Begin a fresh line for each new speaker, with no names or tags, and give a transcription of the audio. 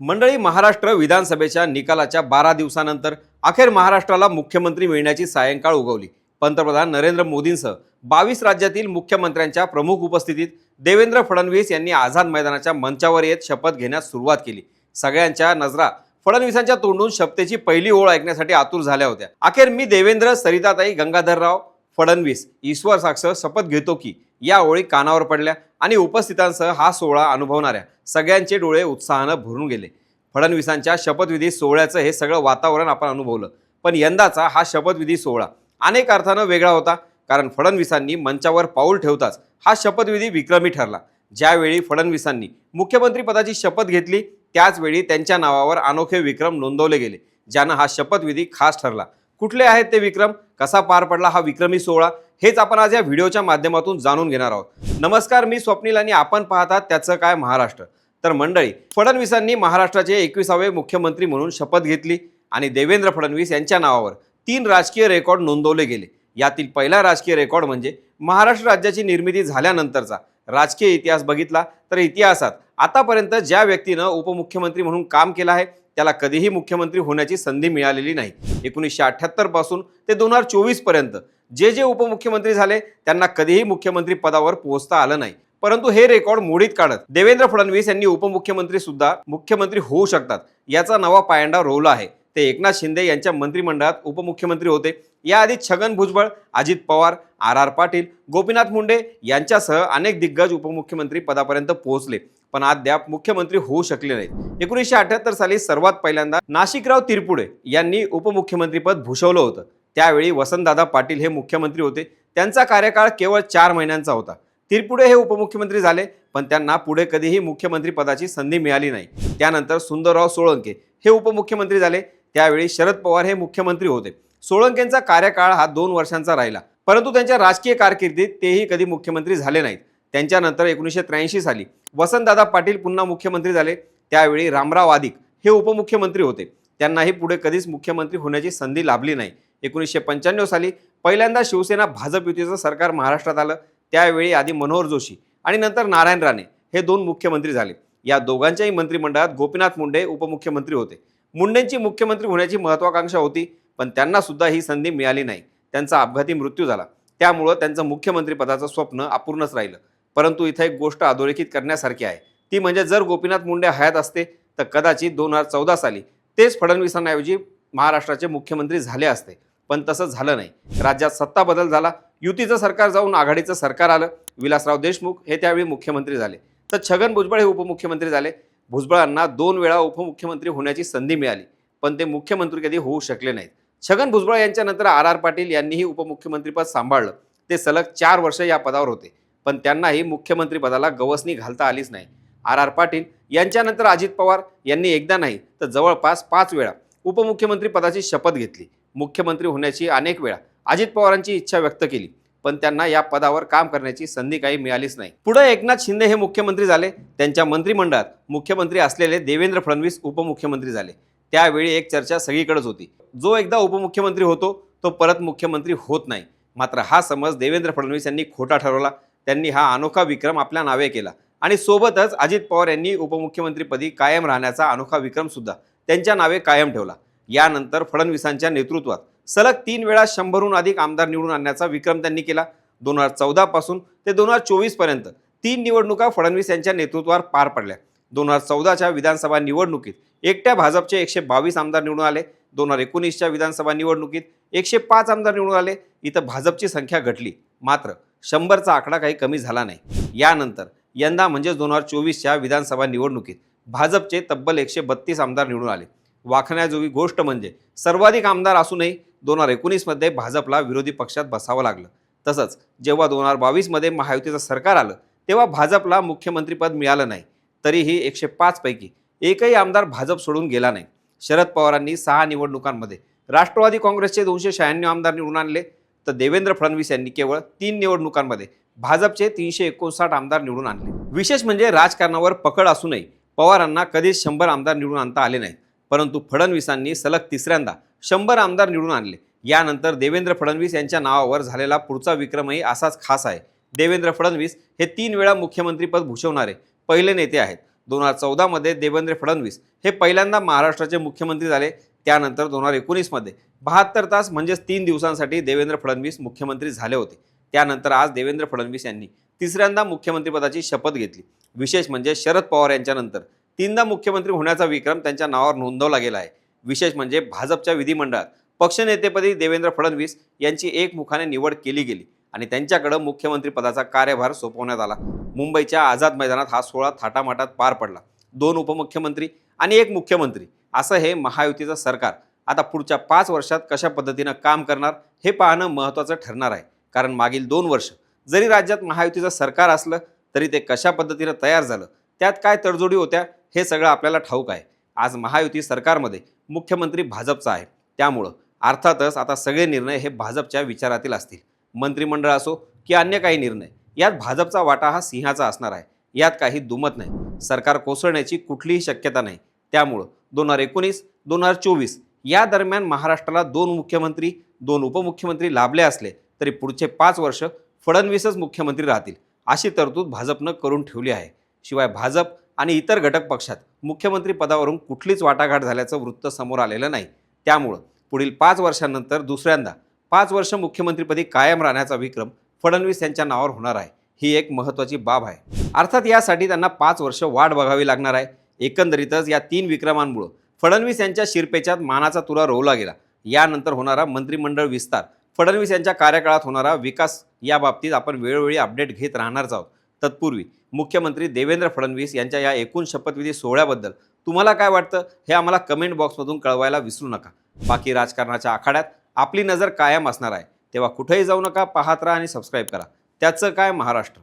मंडळी महाराष्ट्र विधानसभेच्या निकालाच्या बारा दिवसानंतर अखेर महाराष्ट्राला मुख्यमंत्री मिळण्याची सायंकाळ उगवली. पंतप्रधान नरेंद्र मोदींसह बावीस राज्यातील मुख्यमंत्र्यांच्या प्रमुख उपस्थितीत देवेंद्र फडणवीस यांनी आझाद मैदानाच्या मंचावर येत शपथ घेण्यास सुरुवात केली. सगळ्यांच्या नजरा फडणवीसांच्या तोंडून शपथेची पहिली ओळ ऐकण्यासाठी आतुर झाल्या होत्या. अखेर मी देवेंद्र सरिताताई गंगाधरराव फडणवीस ईश्वर साक्ष शपथ घेतो की या ओळी कानावर पडल्या आणि उपस्थितांसह हा सोहळा अनुभवणाऱ्या सगळ्यांचे डोळे उत्साहानं भरून गेले. फडणवीसांच्या शपथविधी सोहळ्याचं हे सगळं वातावरण आपण अनुभवलं. पण यंदाचा हा शपथविधी सोहळा अनेक अर्थानं वेगळा होता कारण फडणवीसांनी मंचावर पाऊल ठेवताच हा शपथविधी विक्रमी ठरला. ज्यावेळी फडणवीसांनी मुख्यमंत्रीपदाची शपथ घेतली त्याचवेळी त्यांच्या नावावर अनोखे विक्रम नोंदवले गेले ज्यानं हा शपथविधी खास ठरला. कुठले आहेत ते विक्रम? कसा पार पडला हा विक्रमी सोहळा हेच आपण आज या व्हिडिओच्या माध्यमातून जाणून घेणार आहोत. नमस्कार मी स्वप्नील आणि आपण पाहतात त्याचं काय महाराष्ट्र. तर मंडळी फडणवीसांनी महाराष्ट्राचे एकविसावे मुख्यमंत्री म्हणून शपथ घेतली आणि देवेंद्र फडणवीस यांच्या नावावर तीन राजकीय रेकॉर्ड नोंदवले गेले. यातील पहिला राजकीय रेकॉर्ड म्हणजे महाराष्ट्र राज्याची निर्मिती झाल्यानंतरचा राजकीय इतिहास बघितला. तर इतिहासात आतापर्यंत ज्या व्यक्तीनं उपमुख्यमंत्री म्हणून काम केलं आहे त्याला कधीही मुख्यमंत्री होण्याची संधी मिळालेली नाही. एकोणीसशे अठ्ठ्याहत्तरपासून ते दोन हजार चोवीसपर्यंत जे जे उपमुख्यमंत्री झाले त्यांना कधीही मुख्यमंत्री पदावर पोहोचता आलं नाही. परंतु हे रेकॉर्ड मोडीत काढत देवेंद्र फडणवीस यांनी उपमुख्यमंत्री सुद्धा मुख्यमंत्री होऊ शकतात याचा नवा पायंडा रोवला आहे. ते एकनाथ शिंदे यांच्या मंत्रिमंडळात उपमुख्यमंत्री होते. याआधी छगन भुजबळ अजित पवार आर आर पाटील गोपीनाथ मुंडे यांच्यासह अनेक दिग्गज उपमुख्यमंत्री पदापर्यंत पोहोचले. पण अद्याप मुख्यमंत्री होऊ शकले नाहीत. एकोणीसशे अठ्याहत्तर साली सर्वात पहिल्यांदा नाशिकराव तिरपुडे यांनी उपमुख्यमंत्रीपद भूषवलं होतं. त्यावेळी वसंतदादा पाटील हे मुख्यमंत्री होते. त्यांचा कार्यकाळ केवळ चार महिन्यांचा होता. तिरपुडे हे उपमुख्यमंत्री झाले पण त्यांना पुढे कधीही मुख्यमंत्री पदाची संधी मिळाली नाही. त्यानंतर सुंदरराव सोळंके हे उपमुख्यमंत्री झाले. त्यावेळी शरद पवार हे मुख्यमंत्री होते. सोळंकेंचा कार्यकाळ हा दोन वर्षांचा राहिला. परंतु त्यांच्या राजकीय कारकिर्दीत तेही कधी मुख्यमंत्री झाले नाहीत. त्यांच्यानंतर एकोणीसशे त्र्याऐंशी साली वसंतदादा पाटील पुन्हा मुख्यमंत्री झाले. त्यावेळी रामराव आदिक हे उपमुख्यमंत्री होते. त्यांनाही पुढे कधीच मुख्यमंत्री होण्याची संधी लाभली नाही. एकोणीसशे पंच्याण्णव साली पहिल्यांदा शिवसेना भाजप युतीचं सरकार महाराष्ट्रात आलं. त्यावेळी आधी मनोहर जोशी आणि नंतर नारायण राणे हे दोन मुख्यमंत्री झाले. या दोघांच्याही मंत्रिमंडळात गोपीनाथ मुंडे उपमुख्यमंत्री होते. मुंडेंची मुख्यमंत्री होण्याची महत्वाकांक्षा होती पण त्यांना सुद्धा ही संधी मिळाली नाही. त्यांचा अपघाती मृत्यू झाला. त्यामुळं त्यांचं मुख्यमंत्रीपदाचं स्वप्न अपूर्णच राहिलं. परंतु इथं एक गोष्ट अधोरेखित करण्यासारखी आहे. ती म्हणजे जर गोपीनाथ मुंडे हयात असते तर कदाचित दोन हजार चौदा साली तेच फडणवीसांऐवजी महाराष्ट्राचे मुख्यमंत्री झाले असते. पण तसं झालं नाही. राज्यात सत्ता बदल झाला. युतीचं सरकार जाऊन आघाडीचं सरकार आलं. विलासराव देशमुख हे त्यावेळी मुख्यमंत्री झाले. तर छगन भुजबळ हे उपमुख्यमंत्री झाले. भुजबळांना दोन वेळा उपमुख्यमंत्री होण्याची संधी मिळाली. पण ते मुख्यमंत्री कधी होऊ शकले नाहीत. छगन भुजबळ यांच्यानंतर आर आर पाटील यांनीही उपमुख्यमंत्रीपद सांभाळलं. ते सलग चार वर्ष या पदावर होते. पण त्यांनाही मुख्यमंत्रीपदाला गवसणी घालता आलीच नाही. आर आर पाटील यांच्यानंतर अजित पवार यांनी एकदा नाही तर जवळपास पाच वेळा उपमुख्यमंत्री पदाची शपथ घेतली. मुख्यमंत्री होण्याची अनेक वेळा अजित पवारांची इच्छा व्यक्त केली पण त्यांना या पदावर काम करण्याची संधी काही मिळालीच नाही. पुढे एकनाथ शिंदे हे मुख्यमंत्री झाले. त्यांच्या मंत्रिमंडळात मुख्यमंत्री असलेले देवेंद्र फडणवीस उपमुख्यमंत्री झाले. त्यावेळी एक चर्चा सगळीकडेच होती. जो एकदा उपमुख्यमंत्री होतो तो परत मुख्यमंत्री होत नाही. मात्र हा समज देवेंद्र फडणवीस यांनी खोटा ठरवला. त्यांनी हा अनोखा विक्रम आपल्या नावे केला. आणि सोबतच अजित पवार यांनी उपमुख्यमंत्रीपदी कायम राहण्याचा अनोखा विक्रमसुद्धा त्यांच्या नावे कायम ठेवला. यानंतर फडणवीसांच्या नेतृत्वात सलग तीन वेळा शंभरहून अधिक आमदार निवडून आणण्याचा विक्रम त्यांनी केला. दोन हजार चौदापासून ते दोन हजार चोवीसपर्यंत तीन निवडणुका फडणवीस यांच्या नेतृत्वावर पार पडल्या. दोन हजार चौदाच्या विधानसभा निवडणुकीत एकट्या भाजपचे एकशे बावीस आमदार निवडून आले. दोन हजार एकोणीसच्या विधानसभा निवडणुकीत एकशे पाच आमदार निवडून आले. इथं भाजपची संख्या घटली. मात्र शंभरचा आकडा काही कमी झाला नाही. यानंतर यंदा म्हणजेच दोन हजार चोवीसच्या विधानसभा निवडणुकीत भाजपचे तब्बल एकशे बत्तीस आमदार निवडून आले. वाखण्याजोगी गोष्ट म्हणजे सर्वाधिक आमदार असूनही दोन हजार एकोणीसमध्ये भाजपला विरोधी पक्षात बसावं लागलं. तसंच जेव्हा दोन हजार बावीसमध्ये महायुतीचं सरकार आलं तेव्हा भाजपला मुख्यमंत्रीपद मिळालं नाही. तरीही एकशे पाचपैकी एकही आमदार भाजप सोडून गेला नाही. शरद पवारांनी सहा निवडणुकांमध्ये राष्ट्रवादी काँग्रेसचे दोनशे शहाण्णव आमदार निवडून आणले. तर देवेंद्र फडणवीस यांनी केवळ तीन निवडणुकांमध्ये भाजपचे तीनशे एकोणसाठ आमदार निवडून आणले. विशेष म्हणजे राजकारणावर पकड असूनही पवारांना कधीच शंभर आमदार निवडून आणता आले नाहीत. परंतु फडणवीसांनी सलग तिसऱ्यांदा शंभर आमदार निवडून आणले. यानंतर देवेंद्र फडणवीस यांच्या नावावर झालेला पुढचा विक्रमही असाच खास आहे. देवेंद्र फडणवीस हे तीन वेळा मुख्यमंत्रीपद भूषवणारे पहिले नेते आहेत. दोन हजार चौदामध्ये देवेंद्र फडणवीस हे पहिल्यांदा महाराष्ट्राचे मुख्यमंत्री झाले. त्यानंतर दोन हजार एकोणीसमध्ये बहात्तर तास म्हणजेच तीन दिवसांसाठी देवेंद्र फडणवीस मुख्यमंत्री झाले होते. त्यानंतर आज देवेंद्र फडणवीस यांनी तिसऱ्यांदा मुख्यमंत्रीपदाची शपथ घेतली. विशेष म्हणजे शरद पवार यांच्यानंतर तीनदा मुख्यमंत्री होण्याचा विक्रम त्यांच्या नावावर नोंदवला गेला आहे. विशेष म्हणजे भाजपच्या विधिमंडळात पक्षनेतेपदी देवेंद्र फडणवीस यांची एकमुखाने निवड केली गेली आणि त्यांच्याकडं मुख्यमंत्रीपदाचा कार्यभार सोपवण्यात आला. मुंबईच्या आझाद मैदानात हा सोहळा थाटामाटात पार पडला. दोन उपमुख्यमंत्री आणि एक मुख्यमंत्री. असं हे महायुतीचं सरकार. आता पुढच्या पाच वर्षात कशा पद्धतीनं काम करणार हे पाहणं महत्त्वाचं ठरणार आहे. कारण मागील दोन वर्ष जरी राज्यात महायुतीचं सरकार असलं तरी ते कशा पद्धतीनं तयार झालं त्यात काय तडजोडी होत्या हे सगळं आपल्याला ठाऊक आहे. आज महायुती सरकारमध्ये मुख्यमंत्री भाजपचा आहे. त्यामुळं अर्थातच आता सगळे निर्णय हे भाजपच्या विचारातील असतील. मंत्रिमंडळ असो की अन्य काही निर्णय यात भाजपचा वाटा हा सिंहाचा असणार आहे. यात काही दुमत नाही. सरकार कोसळण्याची कुठलीही शक्यता नाही. त्यामुळं दोन हजार एकोणीस दोन हजार चोवीस. या दरम्यान महाराष्ट्राला दोन मुख्यमंत्री दोन उपमुख्यमंत्री लाभले असले तरी पुढचे पाच वर्ष फडणवीसच मुख्यमंत्री राहतील अशी तरतूद भाजपनं करून ठेवली आहे. शिवाय भाजप आणि इतर घटक पक्षात मुख्यमंत्री पदावरून कुठलीच वाटाघाट झाल्याचं वृत्त समोर आलेलं नाही. त्यामुळं पुढील पाच वर्षांनंतर दुसऱ्यांदा पाच वर्ष मुख्यमंत्रीपदी कायम राहण्याचा विक्रम फडणवीस यांच्या नावावर होणार आहे. ही एक महत्त्वाची बाब आहे. अर्थात यासाठी त्यांना पाच वर्ष वाट बघावी लागणार आहे. एकंदरीतच या तीन विक्रमांमुळं फडणवीस यांच्या शिरपेच्यात मानाचा तुरा रोवला गेला. यानंतर होणारा मंत्रिमंडळ विस्तार फडणवीस यांच्या कार्यकाळात होणारा विकास या बाबतीत आपण वेळोवेळी अपडेट घेत राहणारच आहोत. तत्पूर्वी मुख्यमंत्री देवेंद्र फडणवीस यांच्या या एकूण शपथविधी सोहळ्याबद्दल तुम्हाला काय वाटतं हे आम्हाला कमेंट बॉक्समधून कळवायला विसरू नका. बाकी राजकारणाच्या आखाड्यात आपली नजर कायम असणार आहे. तेव्हा कुठेही जाऊ नका पाहत राहा आणि सबस्क्राईब करा. त्याचं काय महाराष्ट्र?